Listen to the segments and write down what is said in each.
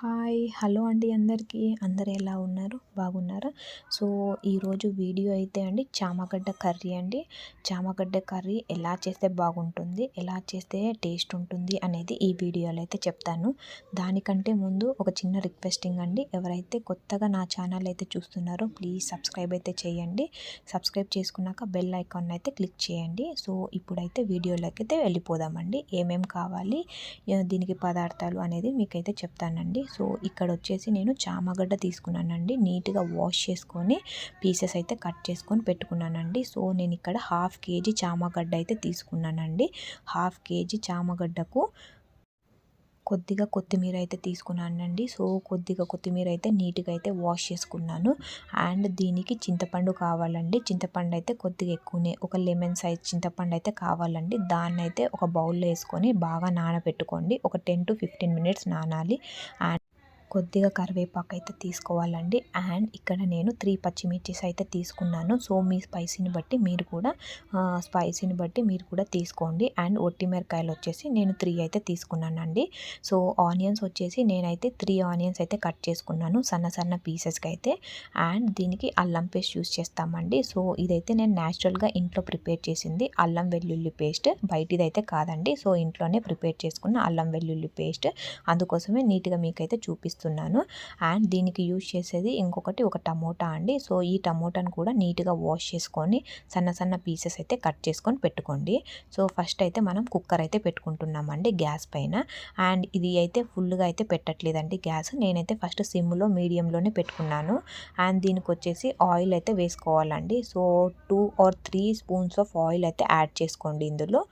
Hi hello అండి అందరికీ. అందరు ఎలా ఉన్నారు? బాగున్నారా? సో ఈరోజు వీడియో అయితే అండి చామగడ్డ కర్రీ అండి. చామగడ్డ కర్రీ ఎలా చేస్తే బాగుంటుంది ఎలా చేస్తే టేస్ట్ ఉంటుంది అనేది ఈ వీడియోలో అయితే చెప్తాను. దానికంటే ముందు ఒక చిన్న రిక్వెస్టింగ్ అండి. ఎవరైతే కొత్తగా నా ఛానల్ అయితే చూస్తున్నారో ప్లీజ్ సబ్స్క్రైబ్ అయితే చేయండి. సబ్స్క్రైబ్ చేసుకున్నాక బెల్ ఐకాన్ అయితే క్లిక్ చేయండి. సో ఇప్పుడైతే వీడియోలోకి అయితే వెళ్ళిపోదామండి. ఏమేమి కావాలి దీనికి పదార్థాలు అనేది మీకైతే చెప్తానండి. సో ఇక్కడ వచ్చేసి నేను చామగడ్డ తీసుకున్నానండి. నీట్గా వాష్ చేసుకొని పీసెస్ అయితే కట్ చేసుకొని పెట్టుకున్నానండి. సో నేను ఇక్కడ హాఫ్ కేజీ చామగడ్డ అయితే తీసుకున్నానండి. హాఫ్ కేజీ చామగడ్డకు కొద్దిగా కొత్తిమీర అయితే తీసుకున్నానండి. సో కొద్దిగా కొత్తిమీర అయితే నీట్గా అయితే వాష్ చేసుకున్నాను. అండ్ దీనికి చింతపండు కావాలండి. చింతపండు అయితే కొద్దిగా ఎక్కువనే ఒక లెమన్ సైజ్ చింతపండు అయితే కావాలండి. దాన్ని అయితే ఒక బౌల్లో వేసుకొని బాగా నానబెట్టుకోండి. ఒక టెన్ టు ఫిఫ్టీన్ మినిట్స్ నానాలి. అండ్ కొద్దిగా కరివేపాకు అయితే తీసుకోవాలండి. అండ్ ఇక్కడ నేను త్రీ పచ్చిమిర్చిస్ అయితే తీసుకున్నాను. సో మీ స్పైసీని బట్టి మీరు కూడా స్పైసీని బట్టి మీరు కూడా తీసుకోండి. అండ్ ఒట్టి మిరకాయలు వచ్చేసి నేను త్రీ అయితే తీసుకున్నానండి. సో ఆనియన్స్ వచ్చేసి నేనైతే త్రీ ఆనియన్స్ అయితే కట్ చేసుకున్నాను సన్న సన్న పీసెస్కి అయితే. అండ్ దీనికి అల్లం పేస్ట్ యూస్ చేస్తామండి. సో ఇదైతే నేను న్యాచురల్గా ఇంట్లో ప్రిపేర్ చేసింది అల్లం వెల్లుల్లి పేస్ట్. బయటిదైతే అయితే కాదండి. సో ఇంట్లోనే ప్రిపేర్ చేసుకున్న అల్లం వెల్లుల్లి పేస్ట్. అందుకోసమే నీట్గా మీకైతే చూపిస్తాను. చేస్తున్నాను అండ్ దీనికి యూజ్ చేసేది ఇంకొకటి ఒక టమోటా అండి. సో ఈ టమోటాను కూడా నీట్గా వాష్ చేసుకొని సన్న సన్న పీసెస్ అయితే కట్ చేసుకొని పెట్టుకోండి. సో ఫస్ట్ అయితే మనం కుక్కర్ అయితే పెట్టుకుంటున్నామండి గ్యాస్ పైన. అండ్ ఇది అయితే ఫుల్గా అయితే పెట్టట్లేదండి గ్యాస్. నేనైతే ఫస్ట్ సిమ్లో మీడియంలోనే పెట్టుకున్నాను. అండ్ దీనికి వచ్చేసి ఆయిల్ అయితే వేసుకోవాలండి. So two or three spoons of oil అయితే యాడ్ చేసుకోండి ఇందులో.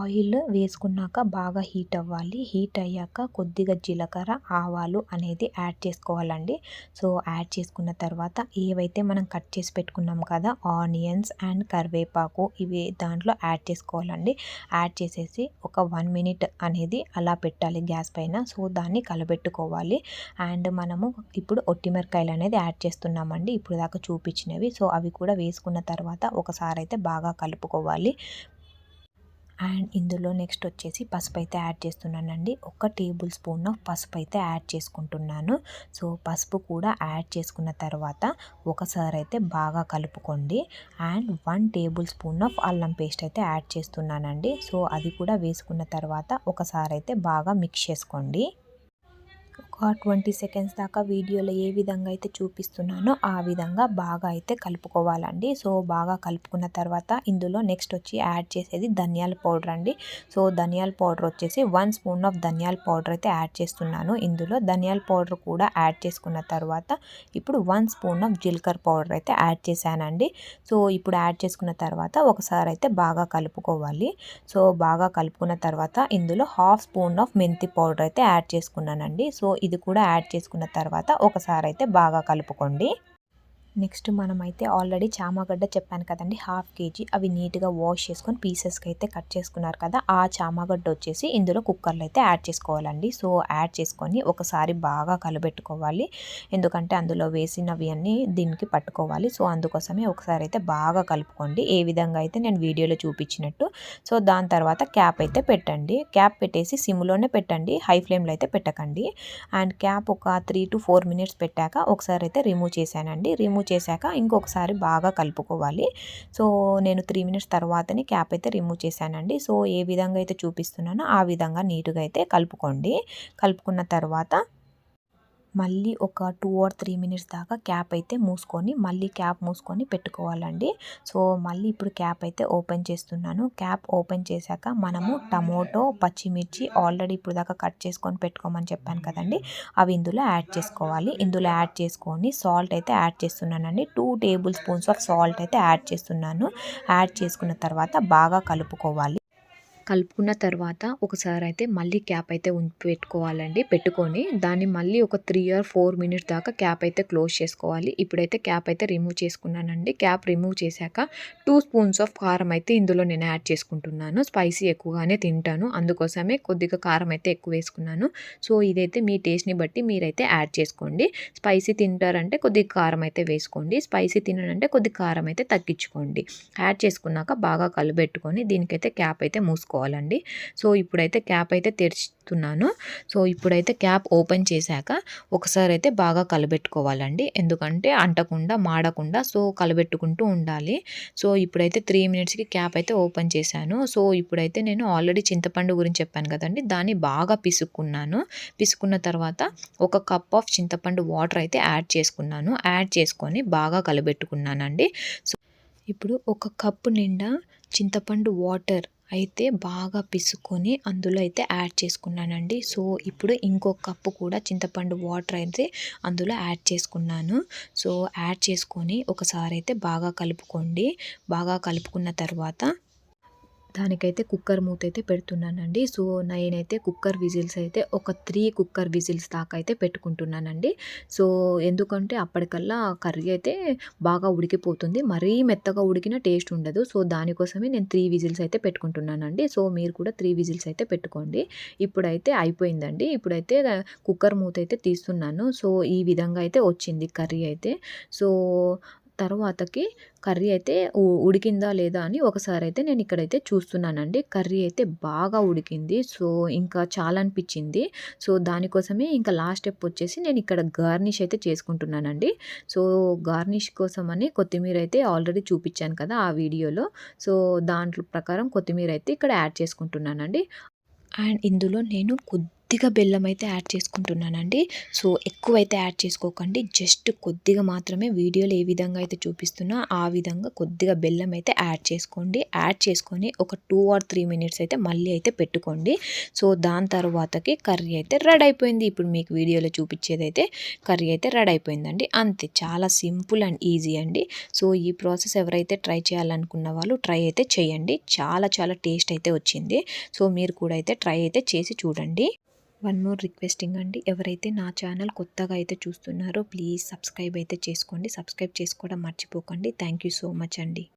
ఆయిల్ వేసుకున్నాక బాగా హీట్ అవ్వాలి. హీట్ అయ్యాక కొద్దిగా జీలకర్ర ఆవాలు అనేది యాడ్ చేసుకోవాలండి. సో యాడ్ చేసుకున్న తర్వాత ఏవైతే మనం కట్ చేసి పెట్టుకున్నాం కదా ఆనియన్స్ అండ్ కరివేపాకు ఇవి దాంట్లో యాడ్ చేసుకోవాలండి. యాడ్ చేసేసి ఒక వన్ మినిట్ అనేది అలా పెట్టాలి గ్యాస్ పైన. సో దాన్ని కలబెట్టుకోవాలి. అండ్ మనము ఇప్పుడు ఒట్టిమిరకాయలు అనేది యాడ్ చేస్తున్నామండి. ఇప్పుడు దాకా చూపించినవి. సో అవి కూడా వేసుకున్న తర్వాత ఒకసారి అయితే బాగా కలుపుకోవాలి. అండ్ ఇందులో నెక్స్ట్ వచ్చేసి పసుపు అయితే యాడ్ చేస్తున్నానండి. ఒక టేబుల్ స్పూన్ ఆఫ్ పసుపు అయితే యాడ్ చేసుకుంటున్నాను. సో పసుపు కూడా యాడ్ చేసుకున్న తర్వాత ఒకసారి అయితే బాగా కలుపుకోండి. And one tablespoon of అల్లం పేస్ట్ అయితే యాడ్ చేస్తున్నానండి. సో అది కూడా వేసుకున్న తర్వాత ఒకసారి అయితే బాగా మిక్స్ చేసుకోండి. ఒక ట్వంటీ సెకండ్స్ దాకా వీడియోలో ఏ విధంగా అయితే చూపిస్తున్నానో ఆ విధంగా బాగా అయితే కలుపుకోవాలండి. సో బాగా కలుపుకున్న తర్వాత ఇందులో నెక్స్ట్ వచ్చి యాడ్ చేసేది ధనియాల పౌడర్ అండి. సో ధనియాల పౌడర్ వచ్చేసి వన్ స్పూన్ ఆఫ్ ధనియాల పౌడర్ అయితే యాడ్ చేస్తున్నాను. ఇందులో ధనియాల పౌడర్ కూడా యాడ్ చేసుకున్న తర్వాత ఇప్పుడు వన్ స్పూన్ ఆఫ్ జీలకర్ర పౌడర్ అయితే యాడ్ చేశానండి. సో ఇప్పుడు యాడ్ చేసుకున్న తర్వాత ఒకసారి అయితే బాగా కలుపుకోవాలి. సో బాగా కలుపుకున్న తర్వాత ఇందులో హాఫ్ స్పూన్ ఆఫ్ మెంతి పౌడర్ అయితే యాడ్ చేసుకున్నానండి. సో ఇది ఇది కూడా యాడ్ చేసుకున్న తర్వాత ఒకసారి అయితే బాగా కలుపుకోండి. నెక్స్ట్ మనమైతే ఆల్రెడీ చామగడ్డ చెప్పాను కదండి హాఫ్ కేజీ అవి నీట్గా వాష్ చేసుకొని పీసెస్కి అయితే కట్ చేసుకున్నారు కదా ఆ చామగడ్డ వచ్చేసి ఇందులో కుక్కర్లో అయితే యాడ్ చేసుకోవాలండి. సో యాడ్ చేసుకొని ఒకసారి బాగా కలబెట్టుకోవాలి. ఎందుకంటే అందులో వేసినవి అన్నీ దీనికి పట్టుకోవాలి. సో అందుకోసమే ఒకసారి అయితే బాగా కలుపుకోండి. ఏ విధంగా అయితే నేను వీడియోలో చూపించినట్టు. సో దాని తర్వాత క్యాప్ అయితే పెట్టండి. క్యాప్ పెట్టేసి సిమ్లోనే పెట్టండి. హై ఫ్లేమ్లో అయితే పెట్టకండి. అండ్ క్యాప్ ఒక త్రీ టు ఫోర్ మినిట్స్ పెట్టాక ఒకసారి అయితే రిమూవ్ చేశానండి. రిమూవ్ రిమూవ్ చేశాక ఇంకొకసారి బాగా కలుపుకోవాలి. సో నేను త్రీ మినిట్స్ తర్వాతనే క్యాప్ అయితే రిమూవ్ చేశానండి. సో ఏ విధంగా అయితే చూపిస్తున్నానో ఆ విధంగా నీట్గా అయితే కలుపుకోండి. కలుపుకున్న తర్వాత మళ్ళీ ఒక టూ ఆర్ త్రీ మినిట్స్ దాకా క్యాప్ అయితే మూసుకొని మళ్ళీ క్యాప్ మూసుకొని పెట్టుకోవాలండి. సో మళ్ళీ ఇప్పుడు క్యాప్ అయితే ఓపెన్ చేస్తున్నాను. క్యాప్ ఓపెన్ చేశాక మనము టమోటో పచ్చిమిర్చి ఆల్రెడీ ఇప్పుడు దాకా కట్ చేసుకొని పెట్టుకోమని చెప్పాను కదండి. అవి ఇందులో యాడ్ చేసుకోవాలి. ఇందులో యాడ్ చేసుకొని సాల్ట్ అయితే యాడ్ చేస్తున్నానండి. Two tablespoons of salt అయితే యాడ్ చేస్తున్నాను. యాడ్ చేసుకున్న తర్వాత బాగా కలుపుకోవాలి. కలుపుకున్న తర్వాత ఒకసారి అయితే మళ్ళీ క్యాప్ అయితే పెట్టుకోవాలండి. పెట్టుకొని దాన్ని మళ్ళీ ఒక త్రీ ఆర్ ఫోర్ మినిట్స్ దాకా క్యాప్ అయితే క్లోజ్ చేసుకోవాలి. ఇప్పుడైతే క్యాప్ అయితే రిమూవ్ చేసుకున్నానండి. క్యాప్ రిమూవ్ చేశాక టూ స్పూన్స్ ఆఫ్ కారం అయితే ఇందులో నేను యాడ్ చేసుకుంటున్నాను. స్పైసీ ఎక్కువగానే తింటాను. అందుకోసమే కొద్దిగా కారం అయితే ఎక్కువ వేసుకున్నాను. సో ఇదైతే మీ టేస్ట్ని బట్టి మీరైతే యాడ్ చేసుకోండి. స్పైసీ తింటారంటే కొద్దిగా కారం అయితే వేసుకోండి. స్పైసీ తినాలంటే కొద్దిగా కారం అయితే తగ్గించుకోండి. యాడ్ చేసుకున్నాక బాగా కలుపెట్టుకొని దీనికైతే క్యాప్ అయితే మూసుకోండి చేసుకోవాలండి సో ఇప్పుడైతే క్యాప్ అయితే తెరుస్తున్నాను సో ఇప్పుడైతే క్యాప్ ఓపెన్ చేశాక ఒకసారి అయితే బాగా కలబెట్టుకోవాలండి. ఎందుకంటే అంటకుండా మాడకుండా సో కలబెట్టుకుంటూ ఉండాలి. సో ఇప్పుడైతే త్రీ మినిట్స్కి క్యాప్ అయితే ఓపెన్ చేశాను. సో ఇప్పుడైతే నేను ఆల్రెడీ చింతపండు గురించి చెప్పాను కదండి. దాన్ని బాగా పిసుక్కున్నాను. పిసుకున్న తర్వాత ఒక కప్ ఆఫ్ చింతపండు వాటర్ అయితే యాడ్ చేసుకున్నాను. యాడ్ చేసుకొని బాగా కలబెట్టుకున్నానండి. సో ఇప్పుడు ఒక కప్పు నిండా చింతపండు వాటర్ అయితే బాగా పిసుకొని అందులో అయితే యాడ్ చేసుకున్నానండి. సో ఇప్పుడు ఇంకో కప్పు కూడా చింతపండు వాటర్ అయితే అందులో యాడ్ చేసుకున్నాను. సో యాడ్ చేసుకొని ఒకసారి అయితే బాగా కలుపుకోండి. బాగా కలుపుకున్న తర్వాత దానికైతే కుక్కర్ మూత అయితే పెడుతున్నానండి. సో నేనైతే కుక్కర్ విజిల్స్ అయితే ఒక త్రీ కుక్కర్ విజిల్స్ దాకా అయితే పెట్టుకుంటున్నానండి. సో ఎందుకంటే అప్పటికల్లా కర్రీ అయితే బాగా ఉడికిపోతుంది. మరీ మెత్తగా ఉడికిన టేస్ట్ ఉండదు. సో దానికోసమే నేను త్రీ విజిల్స్ అయితే పెట్టుకుంటున్నానండి. సో మీరు కూడా త్రీ విజిల్స్ అయితే పెట్టుకోండి. ఇప్పుడైతే అయిపోయిందండి. ఇప్పుడైతే కుక్కర్ మూత అయితే తీస్తున్నాను. సో ఈ విధంగా అయితే వచ్చింది కర్రీ అయితే. సో తర్వాతకి కర్రీ అయితే ఉడికిందా లేదా అని ఒకసారి అయితే నేను ఇక్కడైతే చూస్తున్నానండి. కర్రీ అయితే బాగా ఉడికింది. సో ఇంకా చాలా అనిపించింది సో దానికోసమే ఇంకా లాస్ట్ స్టెప్ వచ్చేసి నేను ఇక్కడ గార్నిష్ అయితే చేసుకుంటున్నానండి. సో గార్నిష్ కోసం అని కొత్తిమీర అయితే ఆల్రెడీ చూపించాను కదా ఆ వీడియోలో. సో దాంట్లో ప్రకారం కొత్తిమీర అయితే ఇక్కడ యాడ్ చేసుకుంటున్నానండి. అండ్ ఇందులో నేను కొద్ది కొద్దిగా బెల్లం అయితే యాడ్ చేసుకుంటున్నానండి. సో ఎక్కువ అయితే యాడ్ చేసుకోకండి. జస్ట్ కొద్దిగా మాత్రమే వీడియోలో ఏ విధంగా అయితే చూపిస్తున్నా ఆ విధంగా కొద్దిగా బెల్లం అయితే యాడ్ చేసుకోండి. యాడ్ చేసుకొని ఒక టూ ఆర్ త్రీ మినిట్స్ అయితే మళ్ళీ అయితే పెట్టుకోండి. సో దాని తర్వాతకి కర్రీ అయితే రెడీ అయిపోయింది. ఇప్పుడు మీకు వీడియోలో చూపించేది అయితే కర్రీ అయితే రెడీ అయిపోయిందండి. అంతే. చాలా సింపుల్ అండ్ ఈజీ అండి. సో ఈ ప్రాసెస్ ఎవరైతే ట్రై చేయాలనుకున్న వాళ్ళు ట్రై అయితే చేయండి. చాలా చాలా టేస్ట్ అయితే వచ్చింది. సో మీరు కూడా అయితే ట్రై అయితే చేసి చూడండి. వన్ మోర్ రిక్వెస్టింగ్ అండి. ఎవరైతే నా ఛానల్ కొత్తగా అయితే చూస్తున్నారో ప్లీజ్ సబ్స్క్రైబ్ అయితే చేసుకోండి. సబ్స్క్రైబ్ చేసుకోవడం మర్చిపోకండి. థ్యాంక్ యూ సో మచ్ అండి.